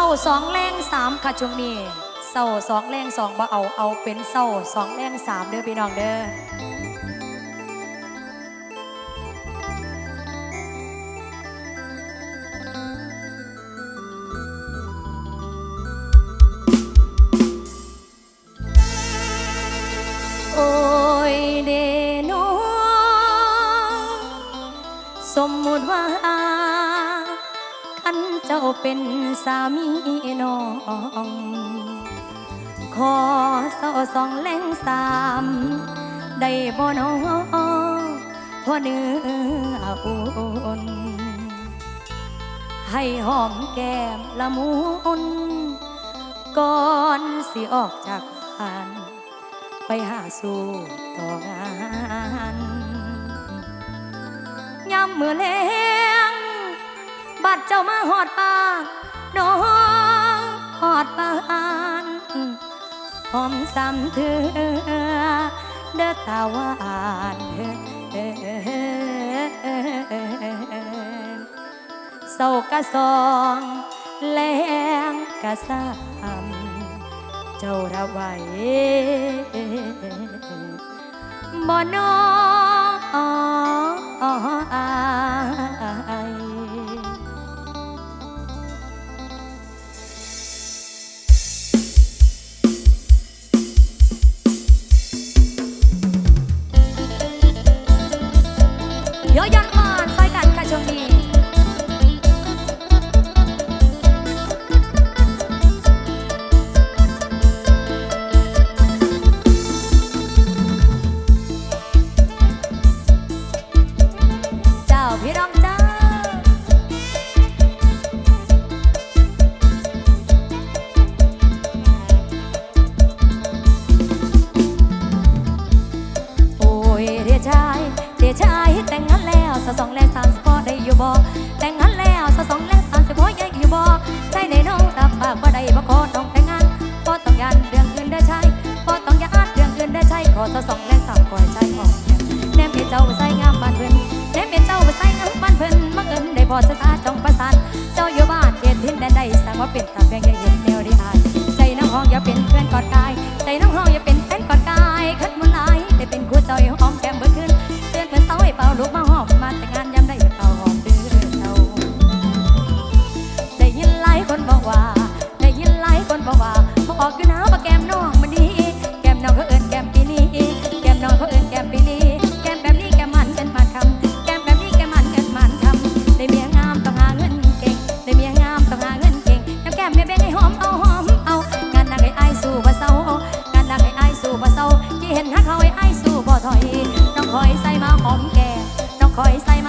าสองแรงสามค่ะช่วงนี้เศร้าสองแรงสองบ่เอาเอาเป็นเศร้าสองแรงสามเด้อพี่น้องเด้อ เป็นสามีน้องขอเศร้าสองแหลงสามได้บ่น้องพอเนื้ออุ่นให้หอมแก้มละมุนก่อนสิออกจากบ้าน ไปหาสู่ต่องานยามมือแลง บัดเจ้ามาหอดปากน้องหอดปานหอมซ้ำเธอเด้อตาวานเศร้ากะสองแรงกะสามเจ้าระไว้บ่นออาย อเด้อสองและสามคอยใจหอมแนมแนมให้เจ้าใส่งามบ้านเพิ่นแนมเป็นเจ้าใส่งามบ้านเพิ่นมักเอิญได้พอสตาจ้องประสานเจ้าอยู่บ้านเขตทินแดนใดสั่งว่าเป็นตาแบงอย่าเห็นแนวได้อายใจน้องห้องอย่าเป็นเพื่อนกอดกายใจน้องห้องอย่า องคอยใส่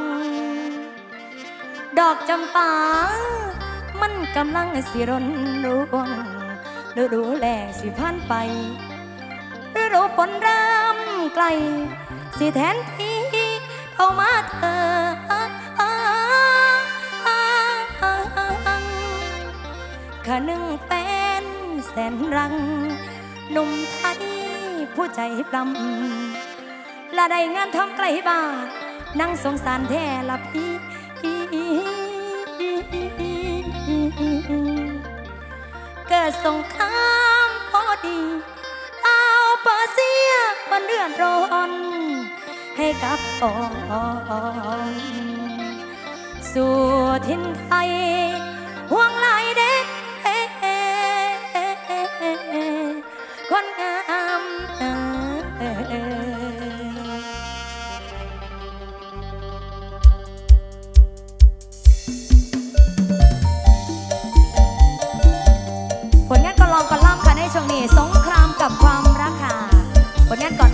ง ดอกจำปา มันกำลังสิรนรูกวงฤดูแลสิผ่านไปฤดูฝนเริ่มไกล สิแทนที่เข้ามาเธอขนึงเป็นแสนรัง หนุ่มไทยผู้ใจปลำและได้งานทำไกลบ้าน นั่งสงสารแท้ละพี่เกิดสงครามพอดี เอาเปอร์เซียมาเดือดร้อนให้กับอ่อนสู่ทินไทยห่วงไหลเด้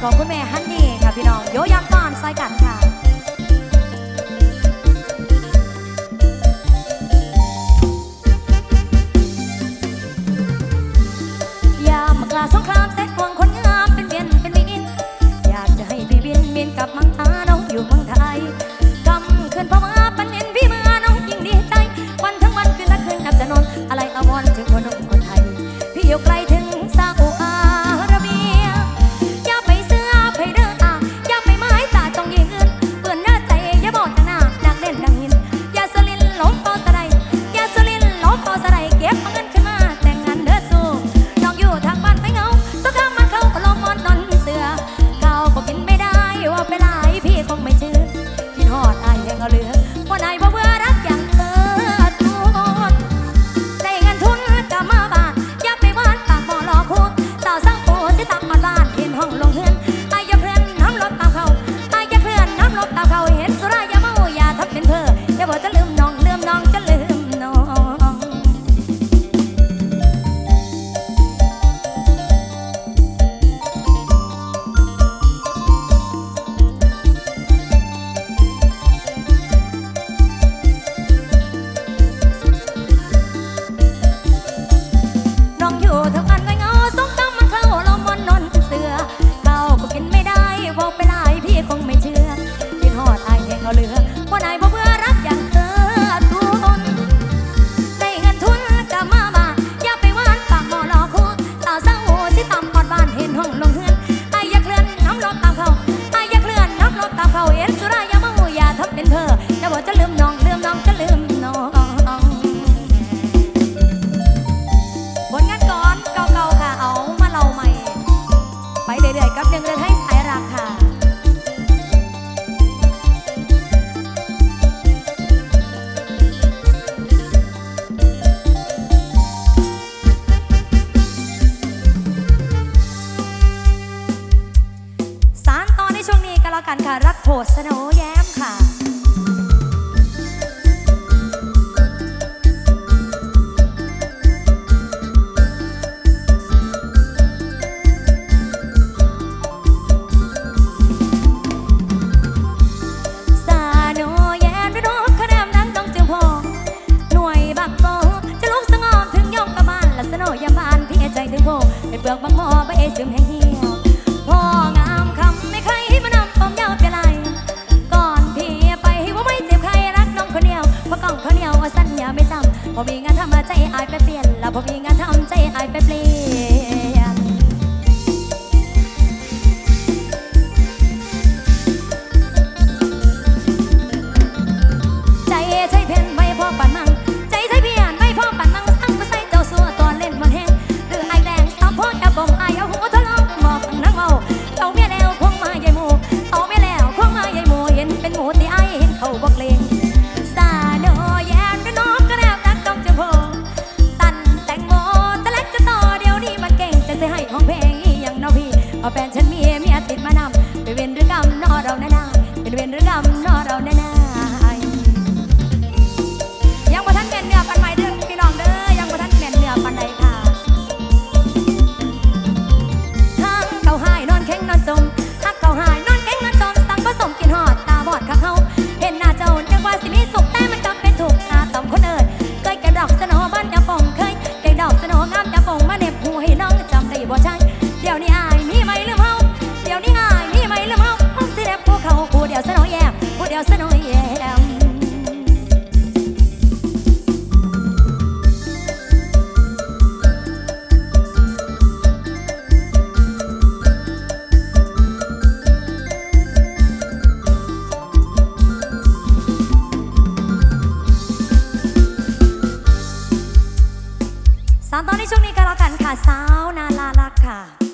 ของคุณแม่ฮันนี่ค่ะพี่น้องโยยักษ์บ้านซอยกันค่ะ i'm Bobby and ตามตอนนี้ช่วงนี้ก็แล้วกันค่ะสาวนาลาลักค่ะ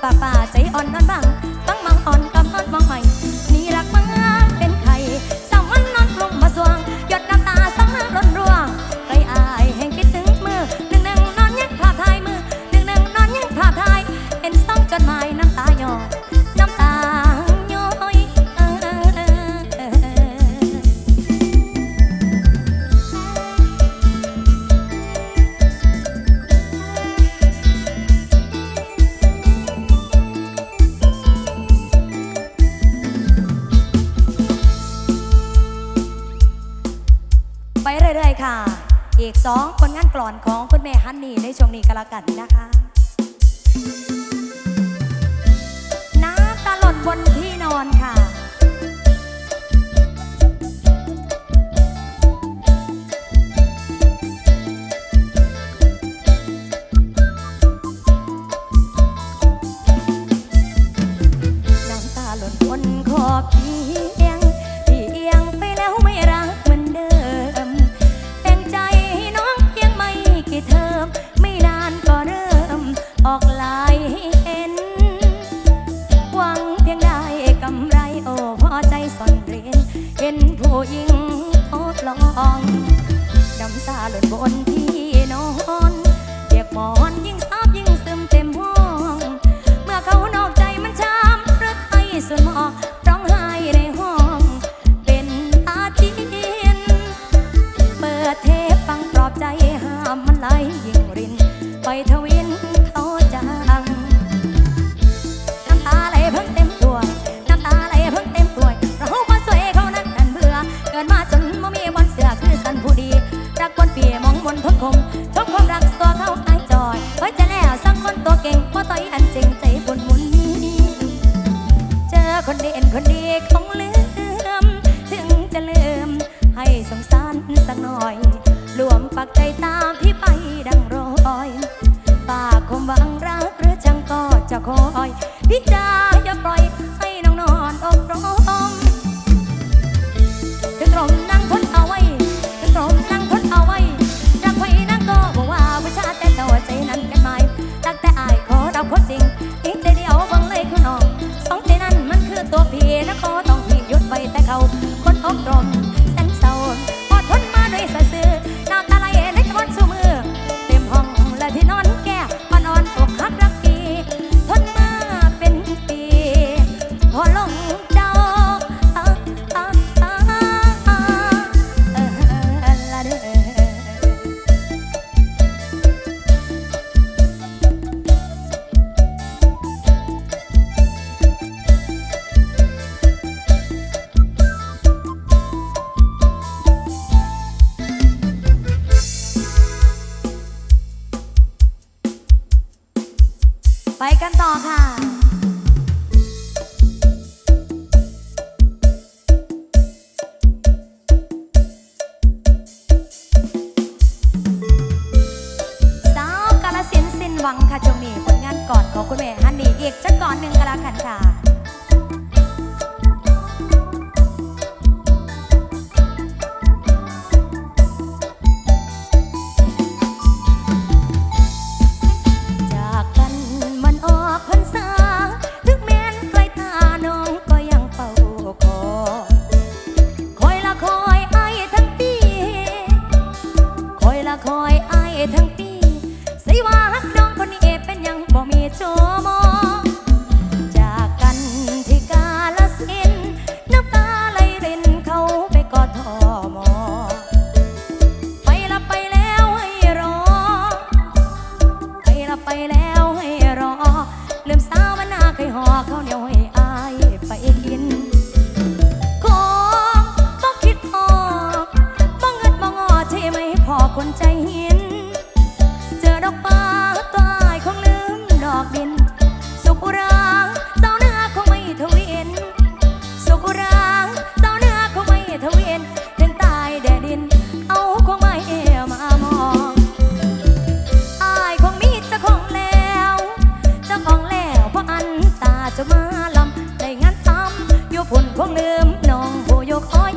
爸爸 ไปกันต่อค่ะ องเลิมน้องโบยกอ้อย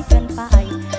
分开。